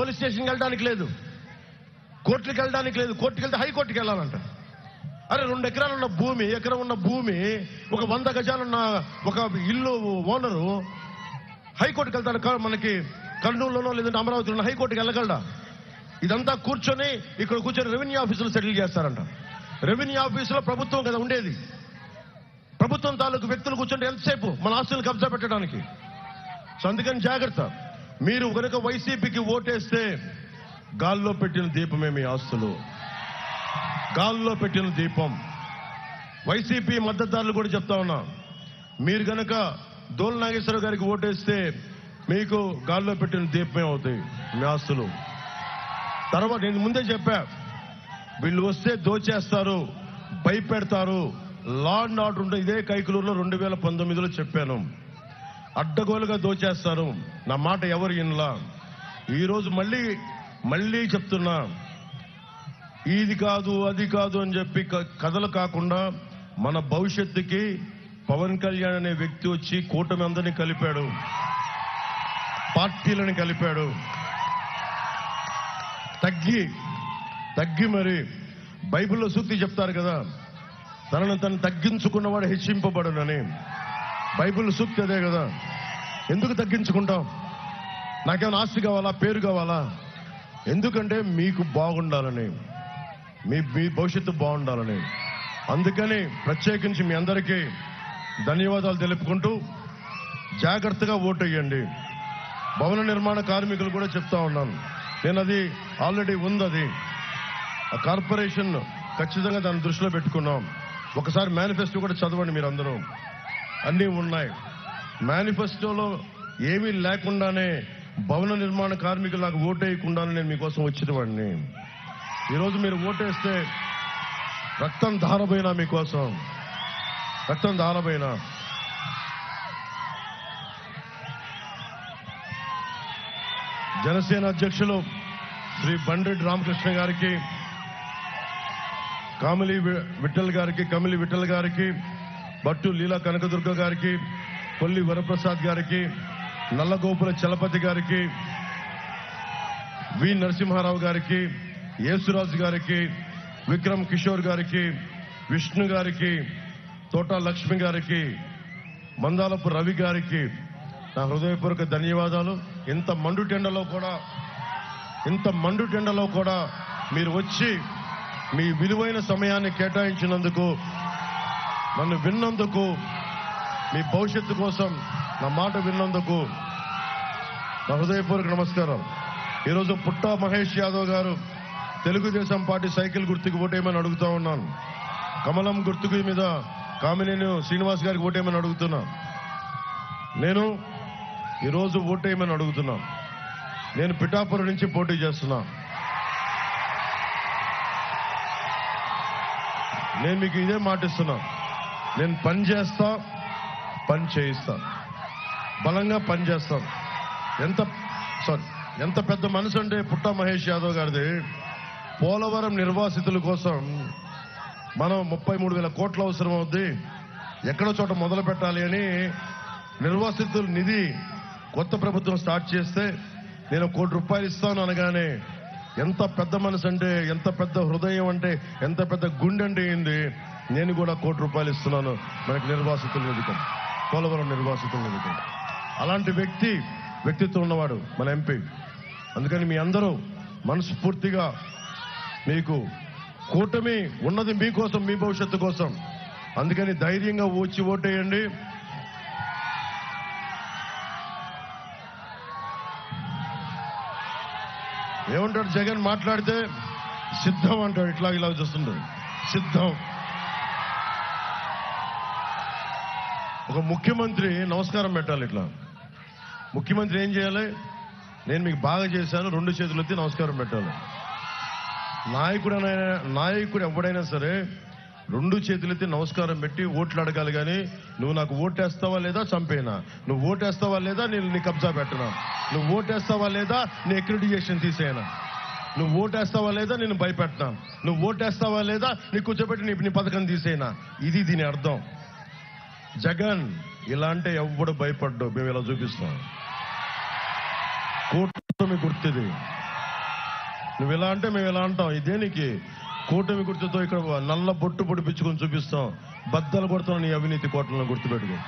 Police స్టేషన్కి వెళ్ళడానికి లేదు. కోర్టుకి వెళ్ళడానికి లేదు. కోర్టుకి వెళ్తే హైకోర్టుకి వెళ్ళాలంట. అరే రెండు ఎకరాలు ఉన్న భూమి ఎకరం ఉన్న భూమి ఒక వంద గజాలున్న ఒక ఇల్లు ఓనరు హైకోర్టుకి వెళ్తాడు. మనకి కర్నూలులోనో లేదంటే అమరావతిలోనో హైకోర్టుకి వెళ్ళగలడా? ఇదంతా కూర్చొని ఇక్కడ కూర్చొని రెవెన్యూ ఆఫీసులో సెటిల్ చేస్తారంట. రెవెన్యూ ఆఫీసులో ప్రభుత్వం కదా ఉండేది. ప్రభుత్వం తాలూకు వ్యక్తులు కూర్చుంటే ఎంతసేపు మన ఆస్తులు కబ్జా పెట్టడానికి? సో అందుకని జాగ్రత్త. మీరు కనుక వైసీపీకి ఓటేస్తే గాల్లో పెట్టిన దీపమే మీ ఆస్తులు. గాల్లో పెట్టిన దీపం. వైసీపీ మద్దతుదారులు కూడా చెప్తా ఉన్నా మీరు కనుక దోల్ నాగేశ్వర గారికి ఓటేస్తే మీకు గాల్లో పెట్టిన దీపమే అవుతాయి మీ ఆస్తులు. తర్వాత నేను ముందే చెప్పా వీళ్ళు వస్తే దోచేస్తారు భయపెడతారు. లా అండ్ ఆర్డర్ ఉంటే ఇదే కైకులూరులో రెండు వేల పంతొమ్మిదిలో చెప్పాను. అడ్డగోలుగా దోచేస్తారు. నా మాట ఎవరు ఇన్లా ఈరోజు మళ్ళీ మళ్ళీ చెప్తున్నా. ఇది కాదు అది కాదు అని చెప్పి కథలు కాకుండా మన భవిష్యత్తుకి పవన్ కళ్యాణ్ అనే వ్యక్తి వచ్చి కూటమి అందరినీ కలిపాడు. పార్టీలను కలిపాడు. తగ్గి తగ్గి మరి బైబిల్లో సూక్తి చెప్తారు కదా తనను తను తగ్గించుకున్నవాడు హెచ్చింపబడునని. బైబిల్ సూక్తి అదే కదా. ఎందుకు తగ్గించుకుంటాం? నాకేమైనా ఆస్తి కావాలా? పేరు కావాలా? ఎందుకంటే మీకు బాగుండాలని మీ మీ భవిష్యత్తు బాగుండాలని. అందుకని ప్రత్యేకించి మీ అందరికీ ధన్యవాదాలు తెలుపుకుంటూ జాగ్రత్తగా ఓటు వేయండి. భవన నిర్మాణ కార్మికులు కూడా చెప్తా ఉన్నాను. నేను అది ఆల్రెడీ ఉంది అది ఆ కార్పొరేషన్ ఖచ్చితంగా దాన్ని దృష్టిలో పెట్టుకున్నాం. ఒకసారి మేనిఫెస్టో కూడా చదవండి మీరందరూ. అన్నీ ఉన్నాయి. మేనిఫెస్టోలో ఏమీ లేకుండానే భవన నిర్మాణ కార్మికులు నాకు ఓటేయకుండానే నేను మీకోసం వచ్చిన వాడిని ఈరోజు మీరు ఓటేస్తే రక్తం ధారపోయినా మీకోసం. రక్తం ధారపోయినా జనసేన అధ్యక్షులు శ్రీ బండ్రెడ్డి రామకృష్ణ గారికి కామిలి విఠల్ గారికి కమిలి విఠల్ గారికి బట్టు లీలా కనకదుర్గ గారికి పొల్లి వరప్రసాద్ గారికి నల్లగోపుల చలపతి గారికి వి నరసింహారావు గారికి యేసురాజు గారికి విక్రమ్ కిషోర్ గారికి విష్ణు గారికి తోటా లక్ష్మి గారికి మందాలపు రవి గారికి నా హృదయపూర్వక ధన్యవాదాలు. ఇంత మండు టెండలో కూడా ఇంత మండు టెండలో కూడా మీరు వచ్చి మీ విలువైన సమయాన్ని కేటాయించినందుకు నన్ను విన్నందుకు మీ భవిష్యత్తు కోసం నా మాట విన్నందుకు నా హృదయపూర్వక నమస్కారం. ఈరోజు పుట్టా మహేష్ యాదవ్ గారు తెలుగుదేశం పార్టీ సైకిల్ గుర్తుకు ఓటేయమని అడుగుతా ఉన్నాను. కమలం గుర్తుకు మీద కామినేని శ్రీనివాస్ గారికి ఓటేయమని అడుగుతున్నా. నేను ఈరోజు ఓటేయమని అడుగుతున్నా. నేను పిఠాపురం నుంచి పోటీ చేస్తున్నా. నేను మీకు ఇదే మాటిస్తున్నా నేను పని చేస్తా పని చేయిస్తా. బలంగా పనిచేస్తాం ఎంత సారీ ఎంత పెద్ద మనసు అంటే పుట్ట మహేష్ యాదవ్ గారిది. పోలవరం నిర్వాసితుల కోసం మనం ముప్పై మూడు వేల కోట్ల అవసరం అవుద్ది. ఎక్కడో చోట మొదలు పెట్టాలి అని నిర్వాసితుల నిధి కొత్త ప్రభుత్వం స్టార్ట్ చేస్తే నేను కోటి రూపాయలు ఇస్తాను అనగానే ఎంత పెద్ద మనసు అంటే ఎంత పెద్ద హృదయం అంటే ఎంత పెద్ద గుండె అంటే ఏంది? నేను కూడా కోటి రూపాయలు ఇస్తున్నాను. మనకి నిర్వాసితుల నిధికం పోలవరం నిర్వాసితులు అలాంటి వ్యక్తి వ్యక్తిత్వం ఉన్నవాడు మన ఎంపీ. అందుకని మీ అందరూ మనస్ఫూర్తిగా మీకు కూటమి ఉన్నది మీకోసం మీ భవిష్యత్తు కోసం. అందుకని ధైర్యంగా వచ్చి ఓటేయండి. ఏమంటాడు జగన్ మాట్లాడితే సిద్ధం అంటాడు ఇట్లా ఇలా చూస్తుంటాడు సిద్ధం. ఒక ముఖ్యమంత్రి నమస్కారం పెట్టాలి ఇట్లా. ముఖ్యమంత్రి ఏం చేయాలి? నేను మీకు బాగా చేశాను రెండు చేతులు ఎత్తి నమస్కారం పెట్టాలి. నాయకుడైనా నాయకుడు ఎవడైనా సరే రెండు చేతులెత్తి నమస్కారం పెట్టి ఓట్లు అడగాలి కానీ నువ్వు నాకు ఓటేస్తావా లేదా చంపేనా? నువ్వు ఓటేస్తావా లేదా నేను నీ కబ్జా పెట్టనా? నువ్వు ఓటేస్తావా లేదా నీ అక్రిడిటేషన్ తీసేయనా? నువ్వు ఓటేస్తావా లేదా నేను భయపెట్టనా? నువ్వు ఓటేస్తావా లేదా నీ కూర్చోబెట్టి నీ నీ పథకం తీసేయనా? ఇది దీని అర్థం. జగన్ ఇలా అంటే ఎవ్వడు భయపడ్డు. మేము ఇలా చూపిస్తాం. కూటమి గుర్తిది. నువ్వు ఇలా అంటే మేము ఇలా అంటాం. ఇదేనికి దేనికి? కూటమి గుర్తుతో ఇక్కడ నల్ల బొట్టు పొడిపించుకొని చూపిస్తాం. బద్దలు కొడుతున్నాం నీ అవినీతి కోటలను గుర్తుపెట్టుకో.